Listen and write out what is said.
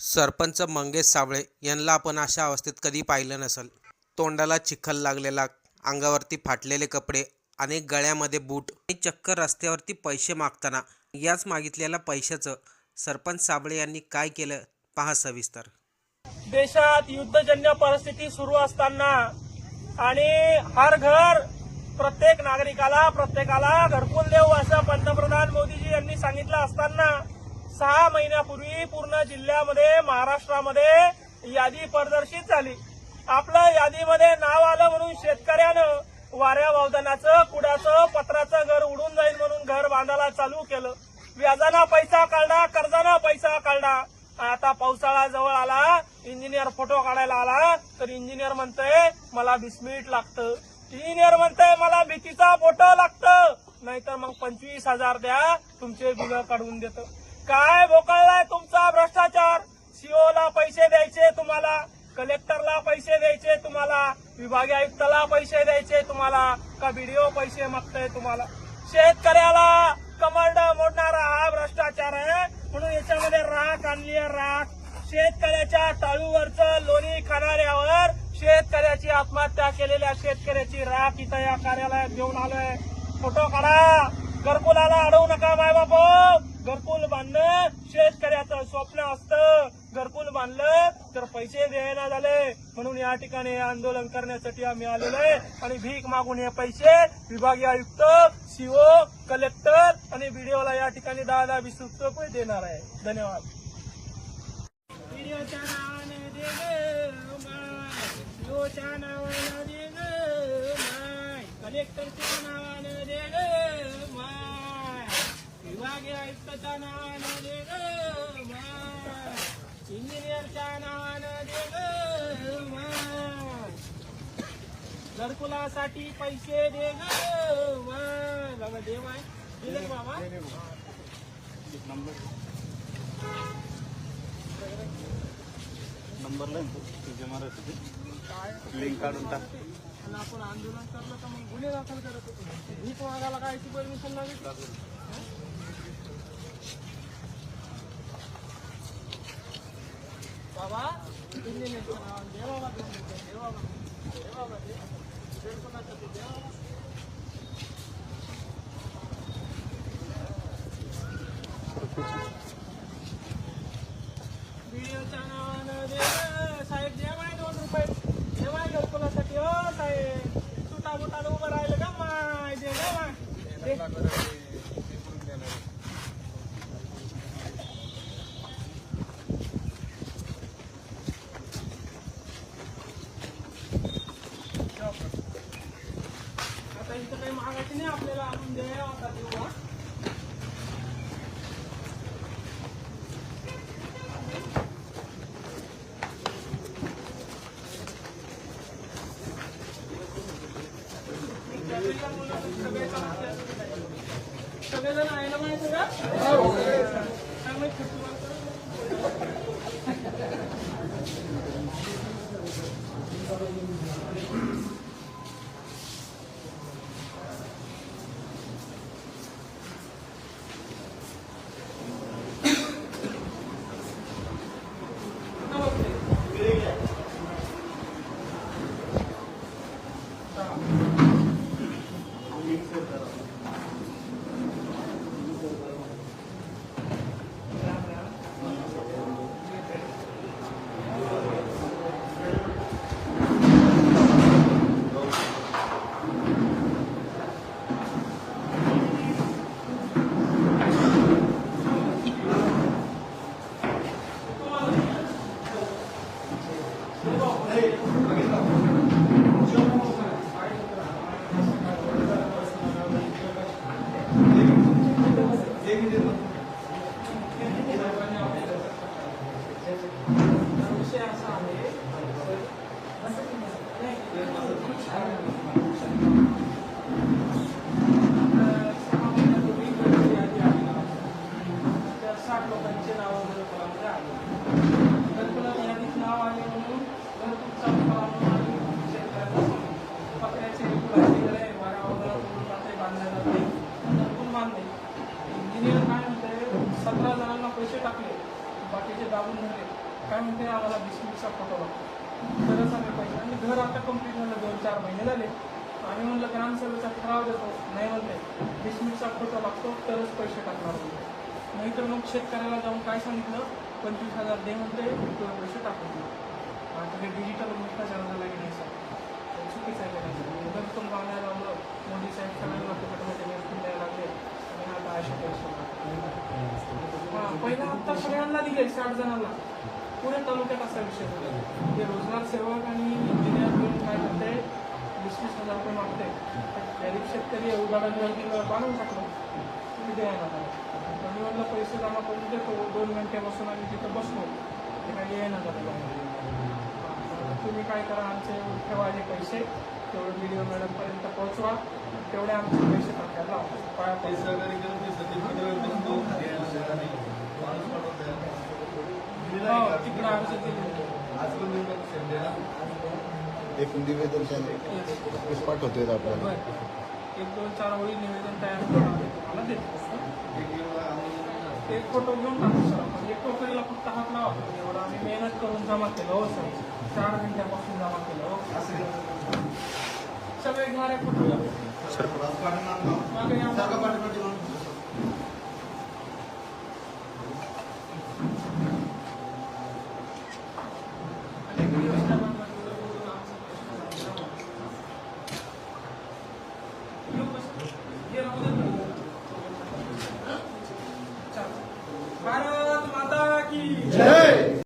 सरपंच मंगेश साबळे यांना आपण अशा अवस्थेत कधी पाहिलं नसल. तोंडाला चिखल लागलेला अंगावरती फाटलेले कपडे आणि गळ्यामध्ये बूट आणि चक्क रस्त्यावरती पैसे मागताना याच मागितलेल्या पैशाचं सरपंच साबळे यांनी काय केलं पहा सविस्तर. देशात युद्धजन्य परिस्थिती सुरू असताना आणि हर घर प्रत्येक नागरिकाला प्रत्येकाला घरकुल देऊ असं पंतप्रधान मोदीजी यांनी सांगितलं असताना सहा महिन्यापूर्वी पूर्ण जिल्ह्यामध्ये महाराष्ट्रामध्ये यादी प्रदर्शित झाली. आपलं यादीमध्ये नाव आलं म्हणून शेतकऱ्यानं वाऱ्या वावदानाचं कुड्याचं पत्राचं घर उडून जाईल म्हणून घर बांधायला चालू केलं. व्याजाना पैसा काढला कर्जाना पैसा काढला आता पावसाळा जवळ आला इंजिनियर फोटो काढायला आला तर इंजिनियर म्हणतंय मला बिस्मिट लागतं. इंजिनियर म्हणतंय मला भीतीचा फोटो लागतं. नाहीतर मग पंचवीस हजार द्या तुमचे बिल काढून देतं. काय भोकाळलाय तुमचा भ्रष्टाचार? सीओला पैसे द्यायचे तुम्हाला कलेक्टरला पैसे द्यायचे तुम्हाला विभागीय आयुक्ताला पैसे द्यायचे तुम्हाला का व्हिडिओ पैसे मागताय तुम्हाला? शेतकऱ्याला कमांड मोडणारा हा भ्रष्टाचार आहे. म्हणून याच्यामध्ये राख आणली आहे राख. शेतकऱ्याच्या टाळूवरचं लोणी खाणाऱ्यावर शेतकऱ्याची आत्महत्या केलेल्या शेतकऱ्याची राख इथं या कार्यालयात घेऊन आलोय. फोटो काढा. घरकुलाला अडवू नका माय बापू घरकुल बांधणं शेतकऱ्याचं स्वप्न असतं. घरकुल बांधलं तर पैसे द्यायला झाले. म्हणून या ठिकाणी आंदोलन करण्यासाठी आम्ही आलेलो आहे. आणि भीक मागून हे पैसे विभागीय आयुक्त सीओ कलेक्टर आणि बीडीओला या ठिकाणी दहा दहा वीस रुपये देणार आहे. धन्यवाद. कलेक्टरच्या नावानं दे गं माय विभागीय आयुक्ताच्या नावानं दे गं इंजिनियरच्या नावानं दे गं घरकुलासाठी पैसे दे गं देव आहे. दिले का बाबा. नंबरला तुझ्या मराठी लिंक काढून टाक. आपण आंदोलन करलं तर मग गुन्हे दाखल करत होतो. भीक मागायला काय? परमिशन लागेल? बाबा इंजिनियरचं नाव दे बाबा दे बाबा दे बाबा दे दे कोणाचं ते दे बाबा व्हिडिओच्या नावानं दे गं. साहेब दे माय दोन रुपये दे माय घरकुलासाठी हो साहेब सुटा बुटाला उभं राहिलं का माय दे गं माय दे आता इथं काही मागायचं नाही आपल्याला आपण द्या आता देऊ हा. सगळेजण आहे ना माहिती का विषय असा आहे त्या साठ लोकांचे नाव घरकुलामध्ये आले घरकुला यादीत नाव आले म्हणून घरकुलचा फॉर्म आणि शेतकऱ्याला सांगितलं. पत्र्याचे कुलाचे घरे वाऱ्यावर पातळी बांधल्या जाते घरकुल बांधले इंजिनियर काय म्हणते सतरा जणांना पैसे टाकले बाकीचे दाबून धरले काय म्हणते आम्हाला बिस्किटचा फोटो लागतो तरच आम्ही पैसे आणि घर आता कंप्लीट झालं दोन चार महिने झाले. आम्ही म्हणलं ग्रामसेवेचा ठराव देतो. नाही म्हणते बिस्मिटचा फोटो लागतो तरच पैसे टाकणार. म्हणते नाहीतर मग शेतकऱ्याला जाऊन काय सांगितलं? पंचवीस हजार दे म्हणते तुला पैसे टाकत नाही आता ते डिजिटल भ्रष्टाचार झाला की नाही सर ते चुकीचं आहे का नाही जर तुम पाहुण्या लावलं मोदी साहेब सगळ्यांना फुकटमध्ये निवडून द्यायला लागले आणि आता अशा पैसे हां आता सगळ्यांना दिले साठ जणांना. पुणे तालुक्यात असा विषय झाला. ते रोजगार सेवक आणि इंजिनियर म्हणून काय करते वीस वीस हजार रुपये मागते गरीब शेतकरी उदाहरण बांधून टाकलं तुम्ही द्यायला झालं मी म्हटलं पैसे जमा करून देतो दोन घंटे बसून आम्ही तिथं बसलो ते काही येईना झालं तुम्ही काय करा आमचे ठेवा जे पैसे तेवढे व्हिडिओ मॅडमपर्यंत पोहोचवा तेवढे आमचे पैसे टाकायला लावा. पाया वगैरे घेऊन सहकार्य करून वगैरे हो? एक निवेदन त्याने पाठवतोय आपल्याला. एक दोन चार ओळी निवेदन तयार करून एक फोटो घेऊन टाकू सर आपण. एक टोकरीला फक्त हात लावा. एवढं आम्ही मेहनत करून जमा केलं हो सर. चार घंट्यापासून जमा केलं हो. सगळे घेणारे फोटो राजकारणात